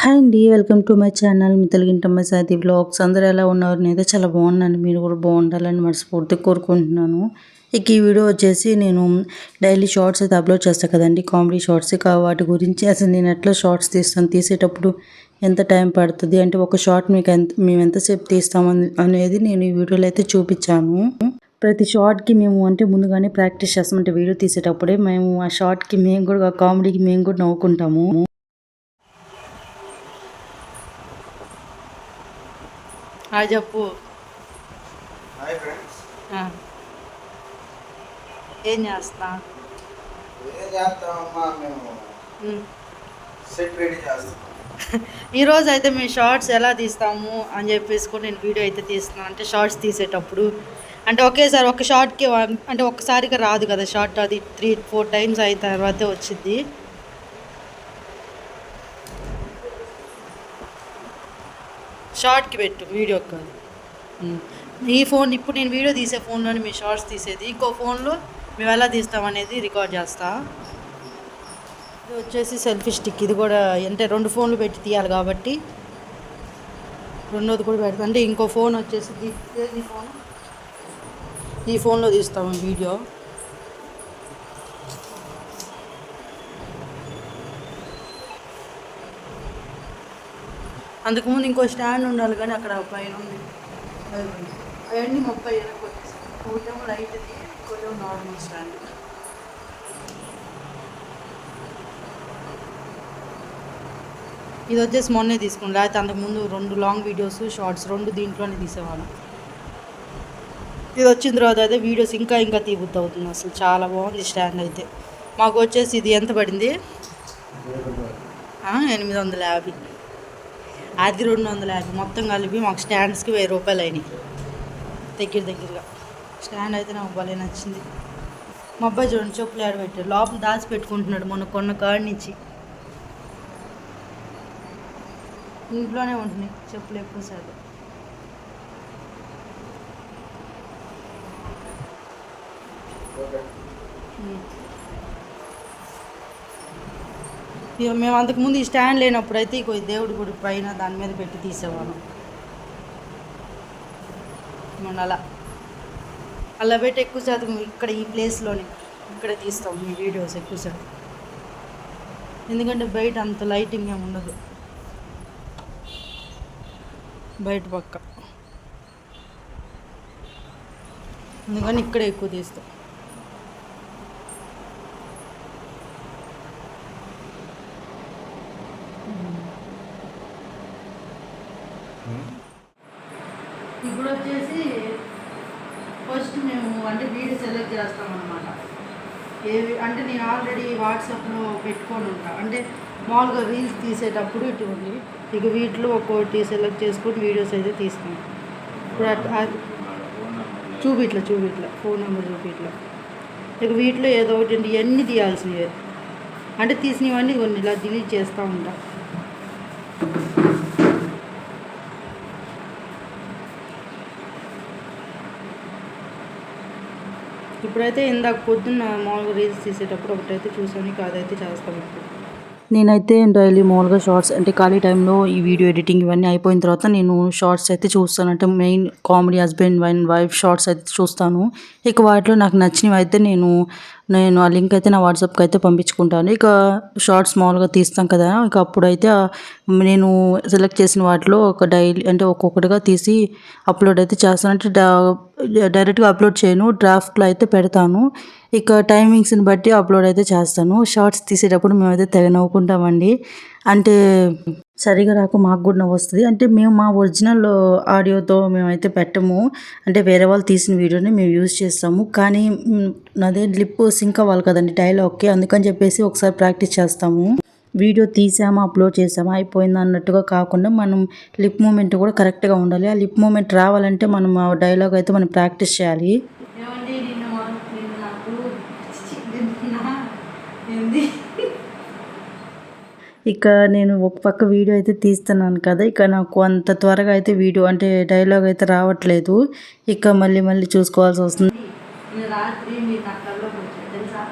Hi అండి welcome to my channel మీ Telugintamma Sathi vlogs అందరూ ఎలా ఉన్నారు? నేనైతే చాలా బాగున్నాను. మీరు కూడా బాగుండాలని మనస్ఫూర్తిగా కోరుకుంటున్నాను. ఇక ఈ వీడియో వచ్చేసి నేను డైలీ షార్ట్స్ అయితే అప్లోడ్ చేస్తాను కదండి. Comedy shorts. వాటి గురించి అసలు నేను ఎట్లా షార్ట్స్ తీస్తాను? తీసేటప్పుడు ఎంత టైం పడుతుంది? అంటే ఒక షార్ట్ మీకు ఎంత మేము ఎంతసేపు తీస్తామని అనేది నేను ఈ వీడియోలో అయితే చూపించాను. ప్రతి షార్ట్కి మేము అంటే ముందుగానే ప్రాక్టీస్ చేస్తామంటే వీడియో తీసేటప్పుడే మేము ఆ షార్ట్కి మేము కూడా కామెడీకి మేము కూడా నవ్వుకుంటాము. అది చెప్పు. Hi friends. ఏం చేస్తా? ఏం చేస్తామమ్మా మేము. సెట్ రెడీ చేస్తాం. ఈరోజు అయితే మేము షార్ట్స్ ఎలా తీస్తాము అని చెప్పేసి కూడా నేను వీడియో అయితే తీస్తున్నాను అంటే షార్ట్స్ తీసేటప్పుడు. అంటే ఒకేసారి ఒక షార్ట్కి అంటే ఒక్కసారిగా రాదు కదా షార్ట్ అది త్రీ ఫోర్ టైమ్స్ అయిన తర్వాతే వచ్చింది షార్ట్కి పెట్టు వీడియో కాదు. ఈ ఫోన్ ఇప్పుడు నేను వీడియో తీసే ఫోన్లోనే మీ షార్ట్స్ తీసేది. ఇంకో ఫోన్లో మేము ఎలా తీస్తాం అనేది రికార్డ్ చేస్తా. ఇది వచ్చేసి సెల్ఫీ స్టిక్. ఇది కూడా అంటే రెండు ఫోన్లు పెట్టి తీయాలి కాబట్టి. రెండోది కూడా పెడతా. అంటే ఇంకో ఫోన్ వచ్చేసి ఈ ఫోన్. ఈ ఫోన్లో తీస్తాము వీడియో. అంతకుముందు ఇంకో స్టాండ్ ఉండాలి కానీ అక్కడ పైన ఉంది. అవన్నీ ముప్పై ఇరవై వచ్చేసాయి లైట్ది కొంచెం నార్మల్ స్టాండ్. ఇది వచ్చేసి మొన్నే తీసుకుని లేకపోతే అంతకుముందు రెండు లాంగ్ వీడియోస్ షార్ట్స్ రెండు దీంట్లోనే తీసేవాళ్ళం. ఇది వచ్చిన తర్వాత అయితే వీడియోస్ ఇంకా ఇంకా తీబుద్ది అవుతుంది అసలు. చాలా బాగుంది స్టాండ్ అయితే. మాకు వచ్చేసి ఇది ఎంత పడింది? ఎనిమిది వందల యాభై. అది రెండు వందల యాభై. మొత్తం కలిపి మాకు స్టాండ్స్కి వెయ్యి రూపాయలు అయినాయి దగ్గర దగ్గరగా. స్టాండ్ అయితే నాకు భలే నచ్చింది. మా అబ్బాయి చూడండి చెప్పులు ఆడబెట్టాడు లోపల దాచి పెట్టుకుంటున్నాడు మొన్న కొన్న కాడి నుంచి. ఇంట్లోనే ఉంటున్నాయి చెప్పులు ఎక్కువ ఉమ్. ఇక మేము అంతకుముందు ఈ స్టాండ్ లేనప్పుడు అయితే ఇక దేవుడి గుడి పైన దాని మీద పెట్టి తీసేవాళ్ళం. మనం అలా అలా పెట్టి ఎక్కువ శాతం ఇక్కడ ఈ ప్లేస్లోనే ఇక్కడ తీస్తాం ఈ వీడియోస్ ఎక్కువ శాతం. ఎందుకంటే బయట అంత లైటింగ్ ఏమి ఉండదు. బయట పక్క. అందుకని ఇక్కడ ఎక్కువ తీస్తాం ఇప్పుడు వచ్చేసి ఫస్ట్ మేము అంటే వీడియో సెలెక్ట్ చేస్తాం అనమాట ఏవి అంటే నేను ఆల్రెడీ వాట్సాప్లో పెట్టుకొని ఉంటా అంటే మామూలుగా రీల్స్ తీసేటప్పుడు ఇటువంటి ఇక వీటిలో ఒక్కొక్కటి సెలెక్ట్ చేసుకొని వీడియోస్ అయితే తీసుకున్నాను ఇప్పుడు అట్- అది చూపిట్లా చూపిట్లా ఫోన్ నెంబర్ చూపిట్లా. ఇక వీటిలో ఏదో ఒకటి అండి ఇవన్నీ తీయాల్సినవి అంటే తీసినవన్నీ కొన్ని ఇలా డిలీట్ చేస్తూ ఉంటాను ఇప్పుడైతే ఇందాక పొద్దున్న మామూలుగా రీల్స్ తీసేటప్పుడు ఒకటైతే చూసాను ఇక అదైతే చేస్తాం ఇప్పుడు. నేనైతే డైలీ మామూలుగా షార్ట్స్ అంటే ఖాళీ టైంలో ఈ వీడియో ఎడిటింగ్ ఇవన్నీ అయిపోయిన తర్వాత నేను షార్ట్స్ అయితే చూస్తాను. అంటే main comedy husband and wife shorts అయితే చూస్తాను. ఇక వాటిలో నాకు నచ్చినవి అయితే నేను నేను ఆ లింక్ అయితే నా వాట్సాప్కి అయితే పంపించుకుంటాను. ఇక షార్ట్స్ మామూలుగా తీస్తాం కదా ఇక అప్పుడైతే నేను సెలెక్ట్ చేసిన వాటిలో ఒక డైలీ అంటే ఒక్కొక్కటిగా తీసి అప్లోడ్ అయితే చేస్తాను. అంటే డైరెక్ట్గా అప్లోడ్ చేయను డ్రాఫ్ట్లో అయితే పెడతాను. ఇక టైమింగ్స్ని బట్టి అప్లోడ్ అయితే చేస్తాను. షార్ట్స్ తీసేటప్పుడు మేమైతే తెగ నవ్వుకుంటామండి. అంటే సరిగా రాక మాకు కూడా నవ్వు వస్తుంది. అంటే మేము మా ఒరిజినల్ ఆడియోతో మేమైతే పెట్టము. అంటే వేరే వాళ్ళు తీసిన వీడియోని మేము యూజ్ చేస్తాము. కానీ నాదే లిప్ సింక్ అవ్వాలి కదండి డైలాగ్కి. అందుకని చెప్పేసి ఒకసారి ప్రాక్టీస్ చేస్తాము. వీడియో తీసామా అప్లోడ్ చేసామా అయిపోయింది అన్నట్టుగా కాకుండా మనం లిప్ మూమెంట్ కూడా కరెక్ట్గా ఉండాలి. ఆ లిప్ మూమెంట్ రావాలంటే మనం ఆ డైలాగ్ అయితే మనం ప్రాక్టీస్ చేయాలి ఏమండి నిన్న మా- నిన్న నాకు నిన్న ఏంది ఇక నేను ఒక పక్క వీడియో అయితే తీస్తున్నాను కదా ఇక నాకు అంత త్వరగా అయితే వీడియో అంటే డైలాగ్ అయితే రావట్లేదు. ఇక మళ్ళీ మళ్ళీ చూసుకోవాల్సి వస్తుంది. రాత్రి తెలుసా?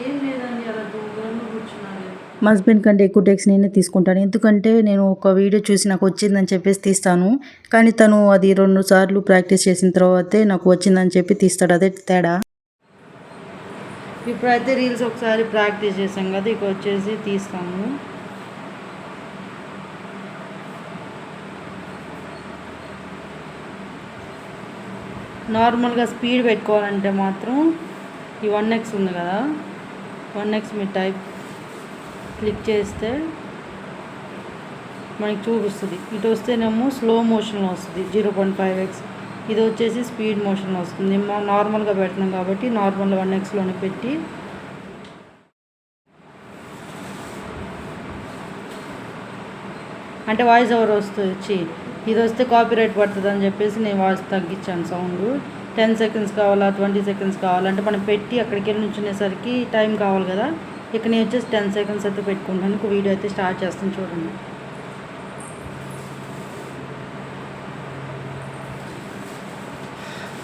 ఏం లేదండి అలా కూర్చున్నాను మా హస్బెండ్ కంటే ఎక్కువ టేక్స్ నేనే తీసుకుంటాను. ఎందుకంటే నేను ఒక వీడియో చూసి నాకు వచ్చిందని చెప్పేసి తీస్తాను. కానీ తను అది రెండు సార్లు ప్రాక్టీస్ చేసిన తర్వాతే నాకు వచ్చిందని చెప్పి తీస్తాడు. అదే తేడా. ఇప్పుడైతే రీల్స్ ఒకసారి ప్రాక్టీస్ చేసాం కదా ఇక వచ్చేసి తీస్తాము. నార్మల్గా స్పీడ్ పెట్టుకోవాలంటే మాత్రం ఈ వన్ ఎక్స్ ఉంది కదా వన్ ఎక్స్ మీ టైప్ క్లిక్ చేస్తే మనకి చూపిస్తుంది. ఇటు వస్తేనేమో స్లో మోషన్లో వస్తుంది జీరో పాయింట్ ఫైవ్ ఎక్స్. ఇది వచ్చేసి స్పీడ్ మోషన్ వస్తుంది. నార్మల్గా పెడుతున్నాం కాబట్టి నార్మల్ వన్ ఎక్స్లోనే పెట్టి అంటే వాయిస్ ఓవర్ వస్తుంది. వచ్చి ఇది వస్తే కాపీ రైట్ పడుతుంది అని చెప్పేసి నేను వాయిస్ తగ్గించాను సౌండ్ టెన్ సెకండ్స్ కావాలా ట్వంటీ సెకండ్స్ కావాలంటే మనం పెట్టి అక్కడికి వెళ్ళి నుంచునేసరికి టైం కావాలి కదా. ఇక నేను వచ్చేసి టెన్ సెకండ్స్ అయితే పెట్టుకుంటాను వీడియో అయితే స్టార్ట్ చేస్తాను చూడండి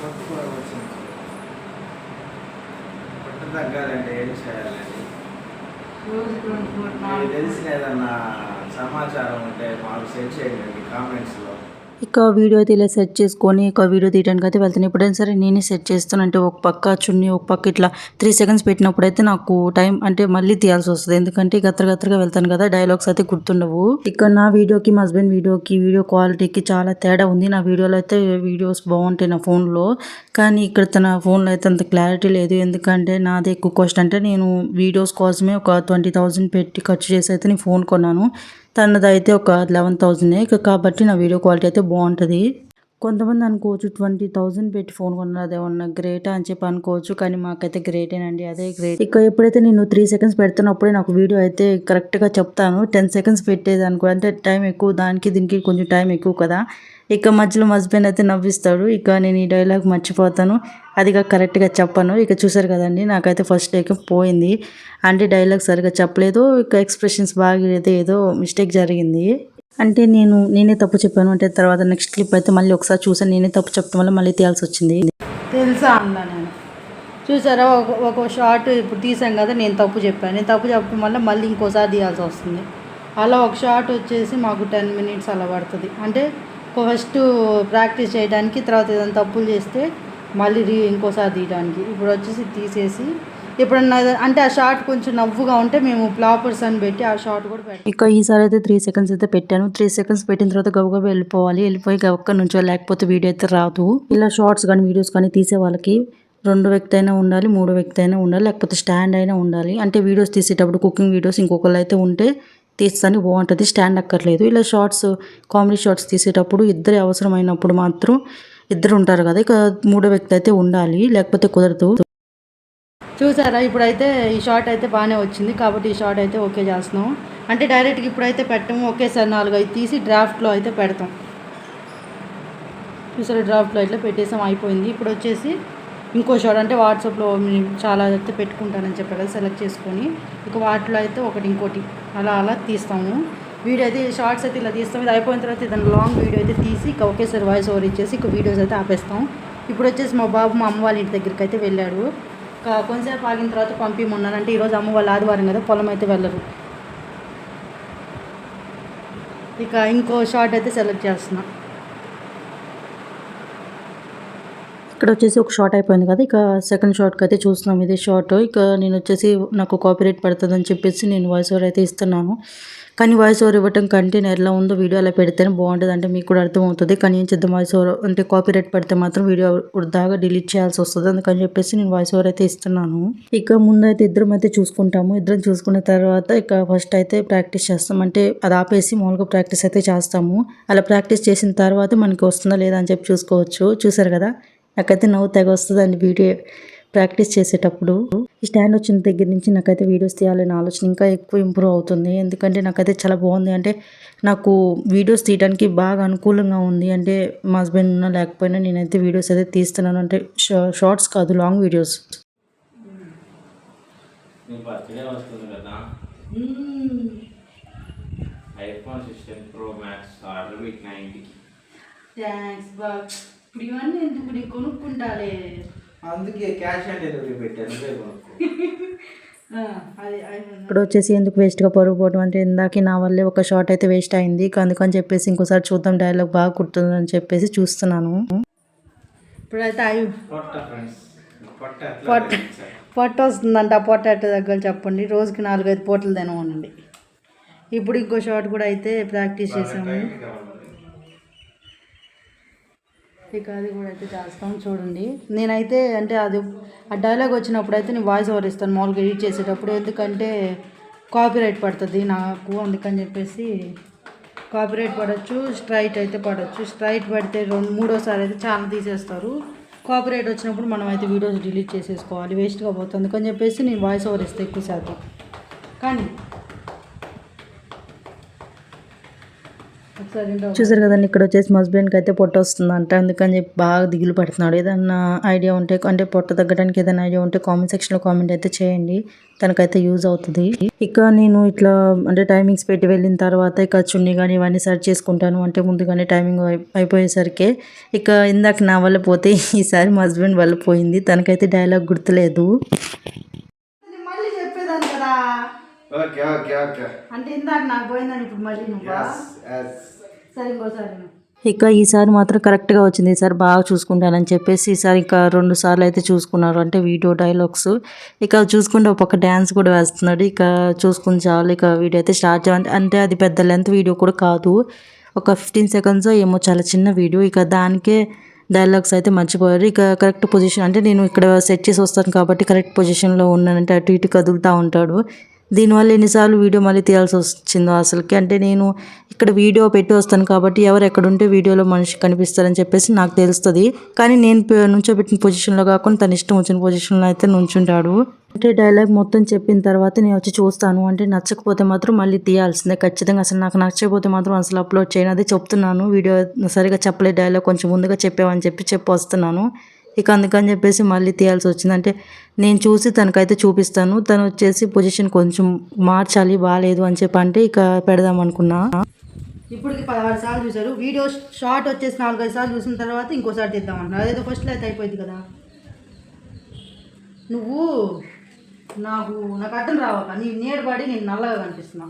కొత్త కూడా వచ్చింది కొత్త తగ్గాలంటే ఏం చేయాలండి మీకు తెలిసిన ఏదన్నా సమాచారం ఉంటే మాకు సెండ్ చేయండి కామెంట్స్లో. ఇక వీడియో అయితే ఇలా సెట్ చేసుకొని ఇక వీడియో తీయడానికి అయితే వెళ్తాను ఎప్పుడైనా సరే నేనే సెట్ చేస్తాను. అంటే ఒక పక్క చున్నీ ఒక పక్క ఇట్లా త్రీ సెకండ్స్ పెట్టినప్పుడు అయితే నాకు టైం అంటే మళ్ళీ తీయాల్సి వస్తుంది. ఎందుకంటే గత్ర గత్రగా వెళ్తాను కదా డైలాగ్స్ అయితే గుర్తుండవు. ఇక నా వీడియోకి మా హస్బెండ్ వీడియోకి వీడియో క్వాలిటీకి చాలా తేడా ఉంది. నా వీడియోలో అయితే వీడియోస్ బాగుంటాయి నా ఫోన్లో కానీ ఇక్కడ తన ఫోన్లో అయితే అంత క్లారిటీ లేదు. ఎందుకంటే నాది ఎక్కువ కాస్ట్ అంటే నేను వీడియోస్ కోసమే ఒక ట్వంటీ థౌజండ్ పెట్టి ఖర్చు చేసి అయితే నేను ఫోన్ కొన్నాను. తనదైతే ఒక లెవెన్ థౌజండ్ ఇక కాబట్టి నా వీడియో క్వాలిటీ అయితే బాగుంటుంది. కొంతమంది అనుకోవచ్చు ట్వంటీ థౌజండ్ పెట్టి ఫోన్ కొన్నారు. అదేమన్నా గ్రేటా అని చెప్పి అనుకోవచ్చు. కానీ మాకైతే గ్రేటేనండి. అదే గ్రేట్. ఇక ఎప్పుడైతే నేను త్రీ సెకండ్స్ పెడుతున్నప్పుడే నాకు వీడియో అయితే కరెక్ట్గా చెప్తాను. టెన్ సెకండ్స్ పెట్టేది అనుకో అంటే టైం ఎక్కువ దానికి దీనికి కొంచెం టైం ఎక్కువ కదా. ఇక మధ్యలో హస్బెండ్ అయితే నవ్విస్తాడు. ఇక నేను ఈ డైలాగ్ మర్చిపోతాను. అదిగా కరెక్ట్గా చెప్పను. ఇక చూసారు కదండి నాకైతే ఫస్ట్ టేక్ పోయింది. అంటే డైలాగ్ సరిగా చెప్పలేదు. ఇక ఎక్స్ప్రెషన్స్ బాగా ఏదో ఏదో మిస్టేక్ జరిగింది. అంటే నేను నేనే తప్పు చెప్పాను అంటే తర్వాత నెక్స్ట్ క్లిప్ అయితే మళ్ళీ ఒకసారి చూసాను నేనే తప్పు చెప్పడం వల్ల మళ్ళీ తీయాల్సి వచ్చింది తెలుసా అన్నా నేను. చూసారా? ఒక ఒక షార్ట్ ఇప్పుడు తీసాం కదా నేను తప్పు చెప్పాను. నేను తప్పు చెప్పడం వల్ల మళ్ళీ ఇంకోసారి తీయాల్సి వస్తుంది అలా ఒక షార్ట్ వచ్చేసి మాకు టెన్ మినిట్స్ అలా పడుతుంది. అంటే ఫస్ట్ ప్రాక్టీస్ చేయడానికి తర్వాత ఏదైనా తప్పులు చేస్తే మళ్ళీ రీ ఇంకోసారి తీయడానికి. ఇప్పుడు వచ్చేసి తీసేసి ఎప్పుడన్నా అంటే ఆ షార్ట్ కొంచెం నవ్వుగా ఉంటే మేము ఫ్లాపర్స్ అని పెట్టి ఆ షార్ట్ కూడా పెట్టాం ఇక ఈసారి అయితే త్రీ సెకండ్స్ అయితే పెట్టాను. త్రీ సెకండ్స్ పెట్టిన తర్వాత గవగా వెళ్ళిపోవాలి. వెళ్ళిపోయి గబక్క నుంచో లేకపోతే వీడియో అయితే రాదు. ఇలా షార్ట్స్ కానీ వీడియోస్ కానీ తీసే వాళ్ళకి రెండు వ్యక్తి అయినా ఉండాలి మూడు వ్యక్తి అయినా ఉండాలి లేకపోతే స్టాండ్ అయినా ఉండాలి. అంటే వీడియోస్ తీసేటప్పుడు కుకింగ్ వీడియోస్ ఇంకొకళ్ళు అయితే ఉంటే తీస్తాను బాగుంటుంది. స్టాండ్ అక్కర్లేదు. ఇలా షార్ట్స్ కామెడీ షార్ట్స్ తీసేటప్పుడు ఇద్దరు అవసరమైనప్పుడు మాత్రం ఇద్దరు ఉంటారు కదా. ఇక మూడో వ్యక్తి అయితే ఉండాలి లేకపోతే కుదరదు. చూసారా? ఇప్పుడైతే ఈ షార్ట్ అయితే బాగానే వచ్చింది. కాబట్టి ఈ షార్ట్ అయితే ఓకే చేస్తున్నాం అంటే డైరెక్ట్గా ఇప్పుడైతే పెట్టము. ఒకేసారి నాలుగు ఐదు తీసి డ్రాఫ్ట్లో అయితే పెడతాం. చూసారా? డ్రాఫ్ట్లో ఇట్లా పెట్టేసాం అయిపోయింది. ఇప్పుడు వచ్చేసి ఇంకో షార్ట్ అంటే వాట్సాప్లో చాలా అయితే పెట్టుకుంటానని చెప్పారు కదా సెలెక్ట్ చేసుకొని. ఇక వాటిలో అయితే ఒకటి ఇంకోటి అలా అలా తీస్తాము. వీడియో అయితే షార్ట్స్ అయితే ఇలా తీస్తాం. ఇది అయిపోయిన తర్వాత ఇదని లాంగ్ వీడియో అయితే తీసి ఇక ఒకేసారి వాయిస్ ఓవర్ ఇచ్చేసి ఇక వీడియోస్ అయితే ఆపేస్తాం. ఇప్పుడు వచ్చేసి మా బాబు మా అమ్మ వాళ్ళ ఇంటి దగ్గరికి అయితే వెళ్ళాడు. కొంచెంసేపు ఆగిన తర్వాత పంపిమన్నాను అంటే ఈరోజు అమ్మ వాళ్ళ ఆదివారం కదా పొలం అయితే వెళ్ళరు. ఇక ఇంకో షార్ట్ అయితే సెలెక్ట్ చేస్తున్నాను ఇక్కడ వచ్చేసి ఒక షార్ట్ అయిపోయింది కదా ఇక సెకండ్ షార్ట్కి అయితే చూస్తున్నాం. ఇది షార్ట్ ఇక నేను వచ్చేసి నాకు కాపీరైట్ పడుతుందని చెప్పేసి నేను వాయిస్ ఓవర్ అయితే ఇస్తున్నాను. కానీ వాయిస్ ఓవర్ ఇవ్వటం కంటే నేను ఎలా ఉందో వీడియో అలా పెడితేనే బాగుంటుంది అంటే మీకు కూడా అర్థమవుతుంది. కానీ ఏం చేద్దాం వాయిస్ ఓవర్ అంటే కాపీరైట్ పడితే మాత్రం వీడియో దాకా డిలీట్ చేయాల్సి వస్తుంది. అందుకని చెప్పేసి నేను వాయిస్ ఓవర్ అయితే ఇస్తున్నాను. ఇక ముందు అయితే ఇద్దరం అయితే చూసుకుంటాము. ఇద్దరం చూసుకున్న తర్వాత ఇక ఫస్ట్ అయితే ప్రాక్టీస్ చేస్తాం. అంటే అది ఆపేసి మామూలుగా ప్రాక్టీస్ అయితే చేస్తాము. అలా ప్రాక్టీస్ చేసిన తర్వాత మనకి వస్తుందా లేదా అని చెప్పి చూసుకోవచ్చు. చూసారు కదా? నాకైతే నవ్వు తెగ వస్తుందండి వీడియో ప్రాక్టీస్ చేసేటప్పుడు. ఈ స్టాండ్ వచ్చిన దగ్గర నుంచి నాకైతే వీడియోస్ తీయాలనే ఆలోచన ఇంకా ఎక్కువ ఇంప్రూవ్ అవుతుంది. ఎందుకంటే నాకైతే చాలా బాగుంది. అంటే నాకు వీడియోస్ తీయడానికి బాగా అనుకూలంగా ఉంది. అంటే మా హస్బెండ్ ఉన్నా లేకపోయినా నేనైతే వీడియోస్ అయితే తీస్తున్నాను. అంటే షార్ట్స్ కాదు long videos. IPhone sixteen pro max order నైన్టీకి thanks బాగా ఇప్పుడు ఇవన్నీ ఎందుకు నీకు కొనుక్కుంటాలే? అందుకే క్యాష్ ఆన్ డెలివరీ పెట్టాను అది ఇక్కడ వచ్చేసి ఎందుకు వేస్ట్గా పరుగు పోవడం అంటే ఇందాక నా వల్లే ఒక షార్ట్ అయితే వేస్ట్ అయింది. ఇక అందుకని చెప్పేసి ఇంకోసారి చూద్దాం డైలాగ్ బాగా కుడుతుందని చెప్పేసి చూస్తున్నాను. ఇప్పుడైతే అవి పొట్ట ఫ్రెండ్స్ పొట్ట వస్తుందంట ఆ పొట్ట ఎట్ట దగ్గర చెప్పండి. రోజుకి నాలుగైదు పూటలు తినమనండి ఇప్పుడు ఇంకో షార్ట్ కూడా అయితే ప్రాక్టీస్ చేసాము. ఇక అది కూడా అయితే చేస్తాం చూడండి. నేనైతే అంటే అది ఆ డైలాగ్ వచ్చినప్పుడు అయితే నేను వాయిస్ ఓవర్ ఇస్తాను మామూలుగా ఎడిట్ చేసేటప్పుడు. ఎందుకంటే కాపీరైట్ పడుతుంది నాకు అందుకని చెప్పేసి కాపీరైట్ పడవచ్చు స్ట్రైట్ అయితే పడవచ్చు స్ట్రైట్ పడితే రెండు మూడోసారి అయితే చాలా తీసేస్తారు. కాపీరైట్ వచ్చినప్పుడు మనం అయితే వీడియోస్ డిలీట్ చేసేసుకోవాలి వేస్ట్గా పోతుంది. అందుకని చెప్పేసి నేను వాయిస్ ఓవర్ ఇస్తే ఎక్కువ శాతం. కానీ ఒకసారి ఏంటో చూసారు కదండి ఇక్కడ వచ్చేసి మా హస్బెండ్కి అయితే పొట్ట వస్తుందంట. అందుకని చెప్పి బాగా దిగులు పడుతున్నాడు. ఏదన్నా ఐడియా ఉంటే అంటే పొట్ట తగ్గడానికి ఏదైనా ఐడియా ఉంటే కామెంట్ సెక్షన్లో కామెంట్ అయితే చేయండి. తనకైతే యూజ్ అవుతుంది. ఇక నేను ఇట్లా అంటే టైమింగ్స్ పెట్టి వెళ్ళిన తర్వాత ఇక చున్నీ కానీ ఇవన్నీ సెర్చ్ చేసుకుంటాను. అంటే ముందుగానే టైమింగ్ అయిపోయేసరికి ఇక ఇందాక నా వల్ల పోతే ఈసారి మా హస్బెండ్ వల్ల పోయింది. తనకైతే డైలాగ్ గుర్తులేదు నేను మళ్ళీ చెప్పేదాన్ని కదా ఓకే ఓకే ఓకే అంటే ఇందాక నాకు పోయిందని ఇప్పుడు మళ్ళీ నువ్వా? సరే ఇంకోసారి. ఇక ఈసారి మాత్రం కరెక్ట్గా వచ్చింది. ఈసారి బాగా చూసుకుంటానని చెప్పేసి ఈసారి ఇక రెండు సార్లు అయితే చూసుకున్నారు. అంటే వీడియో డైలాగ్స్. ఇక చూసుకుంటే ఒక పక్క డ్యాన్స్ కూడా వేస్తున్నాడు. ఇక చూసుకుని చాలు. ఇక వీడియో అయితే స్టార్ట్ చేయాలి అంటే అది పెద్ద లెంత్ వీడియో కూడా కాదు. ఒక ఫిఫ్టీన్ సెకండ్స్ ఏమో చాలా చిన్న వీడియో. ఇక దానికే డైలాగ్స్ అయితే మర్చిపోయారు. ఇక కరెక్ట్ పొజిషన్ అంటే నేను ఇక్కడ సెట్ చేసి వస్తాను కాబట్టి కరెక్ట్ పొజిషన్లో ఉన్నానంటే అటు ఇటు కదులుతూ ఉంటాడు. దీనివల్ల ఎన్నిసార్లు వీడియో మళ్ళీ తీయాల్సి వచ్చిందో అసలుకి. అంటే నేను ఇక్కడ వీడియో పెట్టి వస్తాను కాబట్టి ఎవరు ఎక్కడుంటే వీడియోలో మనిషి కనిపిస్తారని చెప్పేసి నాకు తెలుస్తుంది. కానీ నేను నుంచోబెట్టిన పొజిషన్లో కాకుండా తన ఇష్టం వచ్చిన పొజిషన్లో అయితే నుంచుంటాడు. అంటే డైలాగ్ మొత్తం చెప్పిన తర్వాత నేను వచ్చి చూస్తాను. అంటే నచ్చకపోతే మాత్రం మళ్ళీ తీయాల్సిందే ఖచ్చితంగా. అసలు నాకు నచ్చకపోతే మాత్రం అసలు అప్లోడ్ చేయను. అదే చెప్తున్నాను. వీడియో సరిగా చెప్పలేదు. డైలాగ్ కొంచెం ముందుగా చెప్పామని చెప్పి చెప్పి వస్తున్నాను ఇక అందుకని చెప్పేసి మళ్ళీ తీయాల్సి వచ్చింది. అంటే నేను చూసి తనకైతే చూపిస్తాను. తను వచ్చేసి పొజిషన్ కొంచెం మార్చాలి బాగాలేదు అని చెప్పి అంటే ఇక పెడదాం అనుకున్నా. ఇప్పటికి పదహారు సార్లు చూశారు. వీడియో షార్ట్ వచ్చేసి నాలుగైదు సార్లు చూసిన తర్వాత ఇంకోసారి తీద్దామంటున్నారు అదేదో ఫస్ట్లో అయితే అయిపోయింది కదా. నువ్వు నాకు నాకు అర్థం రావాల నీ నీడ పడి నేను నల్లగా కనిపిస్తున్నా.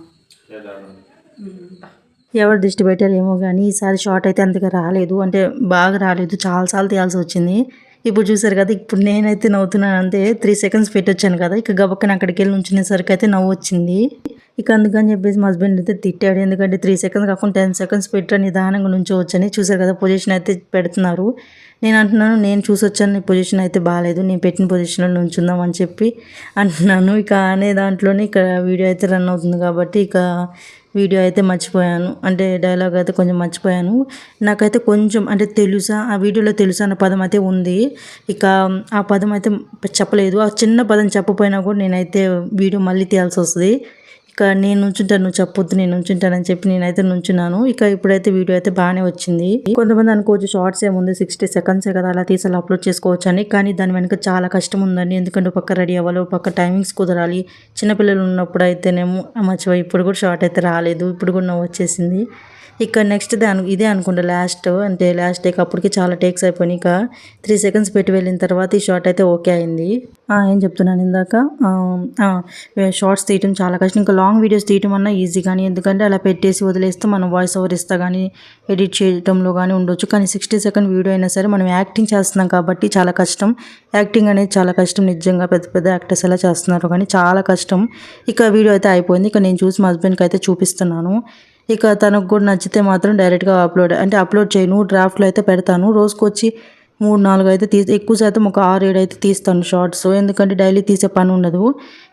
ఎవరు దిష్టి పెట్టారు ఏమో కానీ ఈసారి షార్ట్ అయితే అంతగా రాలేదు. అంటే బాగా రాలేదు. చాలాసార్లు తీయాల్సి వచ్చింది. ఇప్పుడు చూసారు కదా ఇప్పుడు నేనైతే నవ్వుతున్నాను అంతే త్రీ సెకండ్స్ పెట్టొచ్చాను కదా ఇక గబక్కన అక్కడికి వెళ్ళి ఉంచునేసరికి అయితే నవ్వు వచ్చింది ఇక అందుకని చెప్పేసి మా హస్బెండ్ అయితే తిట్టాడు. ఎందుకంటే త్రీ సెకండ్స్ కాకుండా టెన్ సెకండ్స్ పెట్టా నిదానంగా నుంచోవచ్చని చూసారు కదా పొజిషన్ అయితే పెడుతున్నారు. నేను అంటున్నాను నేను చూసొచ్చాను పొజిషన్ అయితే బాగాలేదు నేను పెట్టిన పొజిషన్లో నుంచుందాం అని చెప్పి అంటున్నాను. ఇక అనే దాంట్లోనే ఇక వీడియో అయితే రన్ అవుతుంది కాబట్టి ఇక వీడియో అయితే మర్చిపోయాను. అంటే డైలాగ్ అయితే కొంచెం మర్చిపోయాను. నాకైతే కొంచెం అంటే తెలుసా ఆ వీడియోలో తెలుసా అన్న పదం అయితే ఉంది. ఇక ఆ పదం అయితే చెప్పలేదు. ఆ చిన్న పదం చెప్పపోయినా కూడా నేనైతే వీడియో మళ్ళీ తీయాల్సి వస్తుంది. ఇక నేను నుంచుంటాను నువ్వు చెప్పొద్దు నేను నుంచుంటానని చెప్పి నేనైతే నుంచున్నాను. ఇక ఇప్పుడైతే వీడియో అయితే బాగానే వచ్చింది. కొంతమంది అనుకోవచ్చు షార్ట్స్ ఏముంది సిక్స్టీ సెకండ్సే కదా అలా తీసి అలా అప్లోడ్ చేసుకోవచ్చు అని కానీ దాని వెనుక చాలా కష్టం ఉందండి. ఎందుకంటే పక్క రెడీ అవ్వాలి పక్క టైమింగ్స్ కుదరాలి. చిన్నపిల్లలు ఉన్నప్పుడు అయితేనేమో మంచిగా ఇప్పుడు కూడా షార్ట్ అయితే రాలేదు ఇప్పుడు కూడా నవ్వు వచ్చేసింది. ఇక్కడ నెక్స్ట్ దాని ఇదే అనుకుంటా లాస్ట్ అంటే లాస్ట్ టేక్ అప్పటికి చాలా టేక్స్ అయిపోయినాయి. ఇక త్రీ సెకండ్స్ పెట్టి వెళ్ళిన తర్వాత ఈ షార్ట్ అయితే ఓకే అయింది. ఏం చెప్తున్నాను ఇందాక? షార్ట్స్ తీయటం చాలా కష్టం. ఇంకా లాంగ్ వీడియోస్ తీయటం అన్నా ఈజీ కానీ ఎందుకంటే అలా పెట్టేసి వదిలేస్తే మనం వాయిస్ ఓవర్ ఇస్తా కానీ ఎడిట్ చేయడంలో కానీ ఉండొచ్చు. కానీ సిక్స్టీ సెకండ్ వీడియో అయినా సరే మనం యాక్టింగ్ చేస్తున్నాం కాబట్టి చాలా కష్టం. యాక్టింగ్ అనేది చాలా కష్టం. నిజంగా పెద్ద పెద్ద యాక్టర్స్ ఎలా చేస్తున్నారు కానీ చాలా కష్టం. ఇక వీడియో అయితే అయిపోయింది. ఇక నేను చూసి మా హస్బెండ్కి అయితే చూపిస్తున్నాను. ఇక తనకు కూడా నచ్చితే మాత్రం డైరెక్ట్గా అప్లోడ్ అంటే అప్లోడ్ చేయను డ్రాఫ్ట్లో అయితే పెడతాను. రోజుకొచ్చి మూడు నాలుగు అయితే తీసి ఎక్కువ శాతం ఒక ఆరు ఏడు అయితే తీస్తాను షార్ట్స్. ఎందుకంటే డైలీ తీసే పని ఉండదు.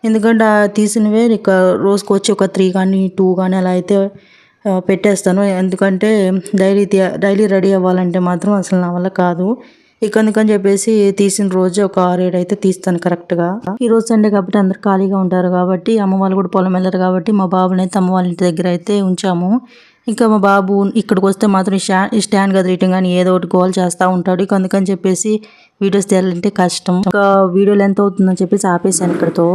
ఎందుకంటే ఆ తీసినవే ఇక రోజుకు వచ్చి ఒక త్రీ కానీ టూ కానీ అలా అయితే పెట్టేస్తాను. ఎందుకంటే డైలీ తీ డైలీ రెడీ అవ్వాలంటే మాత్రం అసలు నా వల్ల కాదు. ఇక అందుకని చెప్పేసి తీసిన రోజు ఒక ఆరు ఏడు అయితే తీస్తాను కరెక్ట్గా ఈ రోజు సండే కాబట్టి అందరు ఖాళీగా ఉంటారు కాబట్టి అమ్మ వాళ్ళు కూడా పొలం వెళ్ళరు కాబట్టి మా బాబుని అయితే అమ్మ వాళ్ళ ఇంటి దగ్గర అయితే ఉంచాము. ఇంకా మా బాబు ఇక్కడికి వస్తే మాత్రం స్టాండ్ స్టా ఈ స్టాండ్ కదిలియటం కానీ ఏదో ఒకటి గోల్ చేస్తూ ఉంటాడు. ఇక అందుకని చెప్పేసి వీడియోస్ తీయాలంటే కష్టం. ఇంకా వీడియో లెంత్ అవుతుందని చెప్పేసి ఆపేసాను ఇక్కడతో.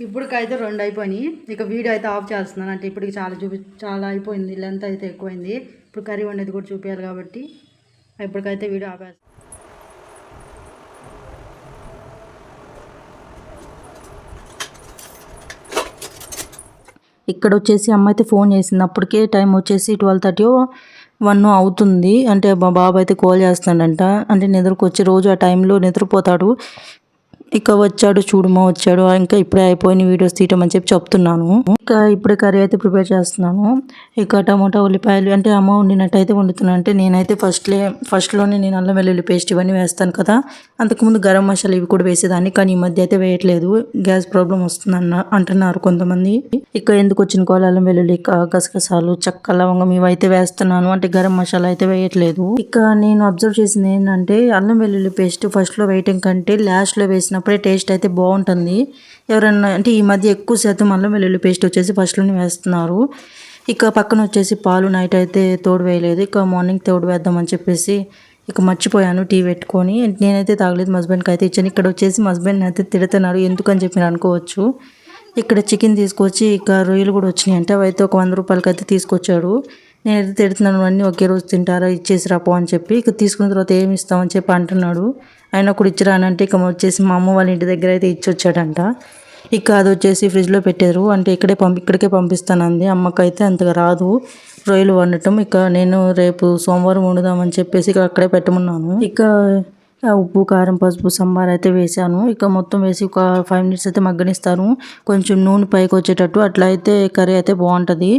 ఇప్పటికైతే రెండు అయిపోయినాయి. ఇక వీడియో అయితే ఆఫ్ చేస్తున్నాను. అంటే ఇప్పటికి చాలా చూపి చాలా అయిపోయింది. లెంత్ అయితే ఎక్కువైంది. ఇప్పుడు కర్రీ వండేది కూడా చూపించాలి కాబట్టి ఇప్పటికైతే వీడియో ఆపేస్తాను ఇక్కడ వచ్చేసి అమ్మ అయితే ఫోన్ చేసింది అప్పటికే టైం వచ్చేసి ట్వెల్వ్ థర్టీ వన్ అవుతుంది. అంటే మా బాబు అయితే కాల్ చేస్తాడంట అంటే నిద్రకు వచ్చి రోజు ఆ టైంలో నిద్రపోతాడు. ఇక వచ్చాడు చూడుమా వచ్చాడు. ఇంకా ఇప్పుడే అయిపోయిన వీడియోస్ తీయటం అని చెప్పి చెప్తున్నాను. ఇంకా ఇప్పుడే కర్రీ అయితే ప్రిపేర్ చేస్తున్నాను. ఇక టమోటా ఉల్లిపాయలు అంటే అమ్మ వండినట్టయితే వండుతున్నాను అంటే నేనైతే ఫస్ట్లే ఫస్ట్లోనే నేను అల్లం వెల్లుల్లి పేస్ట్ ఇవన్నీ వేస్తాను కదా. అంతకుముందు గరం మసాలా ఇవి కూడా వేసేదాన్ని కానీ ఈ మధ్య అయితే వేయట్లేదు. గ్యాస్ ప్రాబ్లం వస్తుందన్న అంటున్నారు కొంతమంది. ఇక ఎందుకు వచ్చిన కోళ్ళు అల్లం వెల్లుల్లి గసగసాలు చెక్క లవంగం ఇవి అయితే వేస్తున్నాను. అంటే గరం మసాలా అయితే వేయట్లేదు. ఇక నేను అబ్జర్వ్ చేసింది ఏంటంటే అల్లం వెల్లుల్లి పేస్ట్ ఫస్ట్లో వేయటం కంటే లాస్ట్లో అప్పుడే టేస్ట్ అయితే బాగుంటుంది. ఎవరన్నా అంటే ఈ మధ్య ఎక్కువ శాతం అల్లం వెల్లుల్లి పేస్ట్ వచ్చేసి ఫస్ట్లోనే వేస్తున్నారు. ఇక పక్కన వచ్చేసి పాలు నైట్ అయితే తోడు వేయలేదు ఇక మార్నింగ్ తోడు వేద్దామని చెప్పేసి ఇక మర్చిపోయాను టీ పెట్టుకొని. నేనైతే తాగలేదు మా హస్బెండ్కి అయితే ఇచ్చాను. ఇక్కడ వచ్చేసి మా హస్బెండ్ అయితే తిడుతున్నారు. ఎందుకని చెప్పి అనుకోవచ్చు. ఇక్కడ చికెన్ తీసుకొచ్చి ఇక రొయ్యలు కూడా వచ్చినాయి అంటే అవి అయితే ఒక వంద రూపాయలకి అయితే తీసుకొచ్చాడు. నేనైతే తిడుతున్నాను అన్నీ ఒకే రోజు తింటారా? ఇచ్చేసి రాపో అని చెప్పి. ఇక తీసుకున్న తర్వాత ఏమి ఇస్తామని చెప్పి అంటున్నాడు. ఆయన కూడా ఇచ్చిరానంటే ఇక వచ్చేసి మా అమ్మ వాళ్ళ ఇంటి దగ్గర అయితే ఇచ్చి వచ్చాడంట ఇక అది వచ్చేసి ఫ్రిడ్జ్లో పెట్టారు. అంటే ఇక్కడే పంపి ఇక్కడికే పంపిస్తానంది. అమ్మకైతే అంతగా రాదు. రొయ్యలు వండటం. ఇక నేను రేపు సోమవారం వండుదామని చెప్పేసి ఇక అక్కడే పెట్టమన్నాను. ఇక ఉప్పు కారం పసుపు సాంబార్ అయితే వేసాను ఇక మొత్తం వేసి ఒక ఫైవ్ మినిట్స్ అయితే మగ్గనిస్తాను. కొంచెం నూనె పైకి వచ్చేటట్టు అట్లా అయితే కర్రీ అయితే బాగుంటుంది.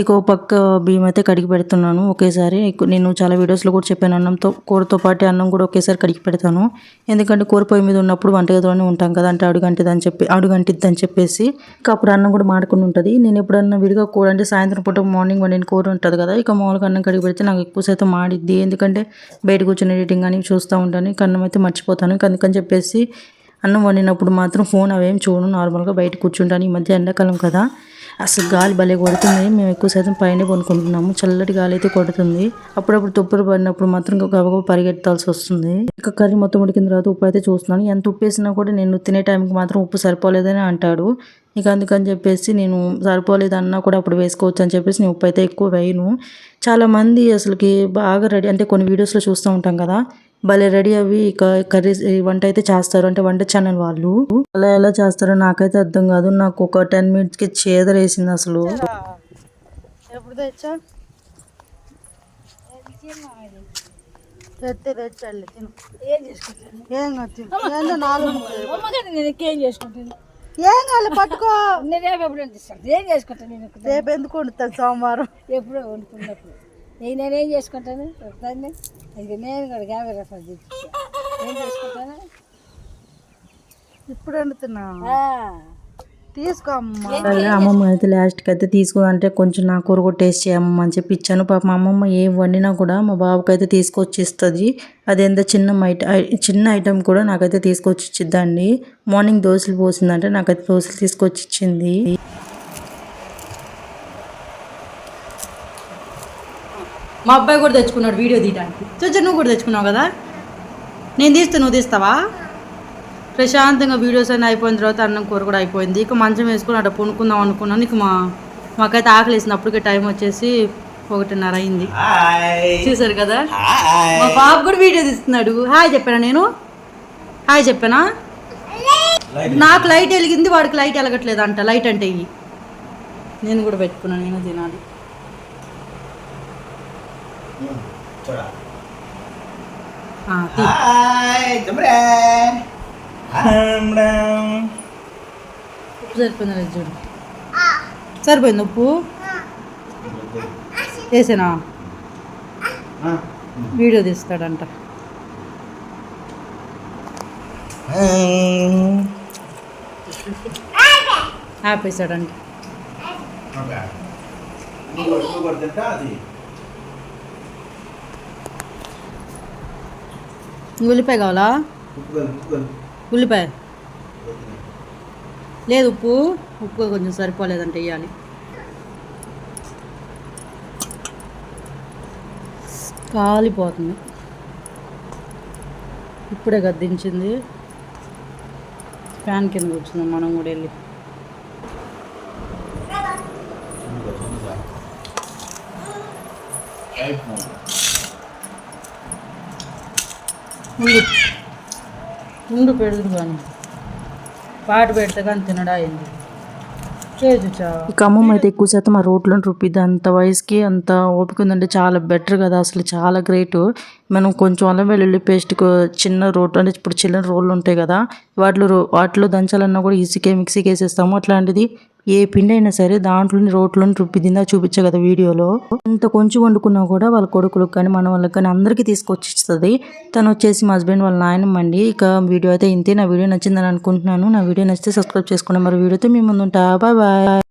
ఇక పక్క బియ్యం అయితే కడిగి పెడుతున్నాను. ఒకేసారి నేను చాలా వీడియోస్లో కూడా చెప్పాను. అన్నంతో కూరతో పాటు అన్నం కూడా ఒకేసారి కడిగి పెడతాను. ఎందుకంటే కూర పొయ్యి మీద ఉన్నప్పుడు వంటగదిలోనే ఉంటాం కదా అంటే అడుగంటిదని చెప్పి అడుగంటిద్దని చెప్పేసి. ఇక అప్పుడు అన్నం కూడా మాడకుండా ఉంటుంది. నేను ఎప్పుడన్నా విడిగా కూర అంటే సాయంత్రం పూట మార్నింగ్ వండిన కూర ఉంటుంది కదా ఇక మామూలుగా అన్నం కడిగి పెడితే నాకు ఎక్కువ శాతం మాడిద్ది. ఎందుకంటే బయట కూర్చొని ఎడిటింగ్ అని చూస్తూ ఉంటాను. ఇక అన్నం అయితే మర్చిపోతాను. అందుకని చెప్పేసి అన్నం వండినప్పుడు మాత్రం ఫోన్ అవేం చూడను. నార్మల్గా బయట కూర్చుంటాను. ఈ మధ్య ఎండాకాలం కదా. అసలు గాలి భలే కొడుతుంది. మేము ఎక్కువ శాతం పైన కొనుక్కుంటున్నాము చల్లటి గాలి అయితే కొడుతుంది. అప్పుడప్పుడు తుప్పులు పడినప్పుడు మాత్రం గబగబ పరిగెత్తాల్సి వస్తుంది. ఇక కర్రీ మొత్తం ఉడికిన తర్వాత ఉప్పు అయితే చూస్తున్నాను. ఎంత ఉప్పు వేసినా కూడా నేను తినే టైంకి మాత్రం ఉప్పు సరిపోలేదని అంటాడు. ఇక అందుకని చెప్పేసి నేను సరిపోలేదు అన్నా కూడా అప్పుడు వేసుకోవచ్చు అని చెప్పేసి నేను ఉప్పు అయితే ఎక్కువ వేయను. చాలామంది అసలుకి బాగా రెడీ అంటే కొన్ని వీడియోస్లో చూస్తూ ఉంటాం కదా. భలే రెడీ అవి ఇక కర్రీస్ వంట అయితే చేస్తారు. అంటే వంట ఛానల్ వాళ్ళు. అలా ఎలా చేస్తారో నాకైతే అర్థం కాదు. నాకు ఒక టెన్ మినిట్స్కి చేదరేసింది అసలు. ఎప్పుడు తెచ్చా? ఏం కాదు పట్టుకో. నేను రేపు ఎప్పుడు ఏం చేసుకుంటాను? రేపు ఎందుకు వండుతాను సోమవారం? ఎప్పుడో వండుకున్నప్పుడు నేను చేసుకుంటాను? దాన్ని అది నేను కూడా యాభై రూపాయలు ఏం చేసుకుంటాను ఇప్పుడు వండుతున్నా. ఆ, తీసుకో అమ్మమ్మ అయితే లాస్ట్కి అయితే తీసుకుందంటే కొంచెం నా కూర కూడా టేస్ట్ చేయమ్మా అని చెప్పి ఇచ్చాను. పాప మా అమ్మమ్మ ఏం వండినా కూడా మా బాబుకి అయితే తీసుకొచ్చి ఇస్తుంది అది ఎంత చిన్న ఐట చిన్న ఐటెం కూడా నాకైతే తీసుకొచ్చి ఇచ్చిద్దండి. మార్నింగ్ దోశలు పోసిందంటే నాకైతే దోశలు తీసుకొచ్చి ఇచ్చింది. మా అబ్బాయి కూడా తెచ్చుకున్నాడు వీడియో తీయడానికి చూచా నువ్వు కూడా తెచ్చుకున్నావు కదా? నేను తీస్తే నువ్వు తీస్తావా? ప్రశాంతంగా వీడియోస్ అన్నీ అయిపోయిన తర్వాత అన్నం కూర కూడా అయిపోయింది. ఇక మంచం వేసుకుని అట్లా పొనుకుందాం అనుకున్నాను. ఇక మా మాకైతే ఆకలి వేసింది అప్పటికే టైం వచ్చేసి ఒకటిన్నర అయింది. చూసారు కదా? మా బాబు కూడా వీడియో తీస్తున్నాడు. హాయ్ చెప్పానా నేను? హాయ్ చెప్పానా? నాకు లైట్ వెలిగింది వాడికి లైట్ వెలగట్లేదు అంట. లైట్ అంటే ఇవి నేను కూడా పెట్టుకున్నాను నేను తినాలి. చూడ? ఆ, తీ. హాయ్ తమ్ముడే ఉప్పు సరిపోయిందా లేదు చూడు. సరిపోయింది ఉప్పు? వేసేనా? వీడియో తీస్తాడంట. తింటా అది. ఉల్లిపాయ కావాలా? ఉల్లిపాయ. లేదు ఉప్పు ఉప్పు కొంచెం సరిపోలేదంటే వేయాలి కాలిపోతుంది. ఇప్పుడే గద్దించింది. ఫ్యాన్ కింద కూర్చుందాం మనం కూడా వెళ్ళి. ఉండు ఉండు పెడుదు కానీ. పాటు పెడితే కానీ తినడా అయింది ఇక అమ్మమ్మ ఖమ్మం అయితే ఎక్కువ శాతం ఆ రోడ్లో రుబ్బిద్ది అంత వయసుకి అంత ఓపిక ఉందంటే చాలా బెటర్ కదా అసలు చాలా గ్రేట్ మనం కొంచెం అల్లం వెల్లుల్లి పేస్ట్ చిన్న రోడ్ అంటే ఇప్పుడు చిన్న రోళ్ళు ఉంటాయి కదా వాటిలో రో- వాటిలో దంచాలన్నా కూడా ఈజీకే మిక్సీకి వేసేస్తాము. అట్లాంటిది ఏ పిండి అయినా సరే దాంట్లోని రోట్లోని రుబ్బిదిందా చూపించే కదా వీడియోలో. ఇంత కొంచెం వండుకున్నా కూడా వాళ్ళ కొడుకులకు కానీ మన వాళ్ళకి కానీ అందరికీ తీసుకొచ్చి ఇస్తుంది తను వచ్చేసి మా హస్బెండ్ వాళ్ళ నాయనమ్మండి ఇక వీడియో అయితే ఇంతే. నా వీడియో నచ్చిందని అనుకుంటున్నాను. నా వీడియో నచ్చితే సబ్స్క్రైబ్ చేసుకున్నాను మరి వీడియోతో మీ ముందు ఉంటా బాయ్ బాయ్.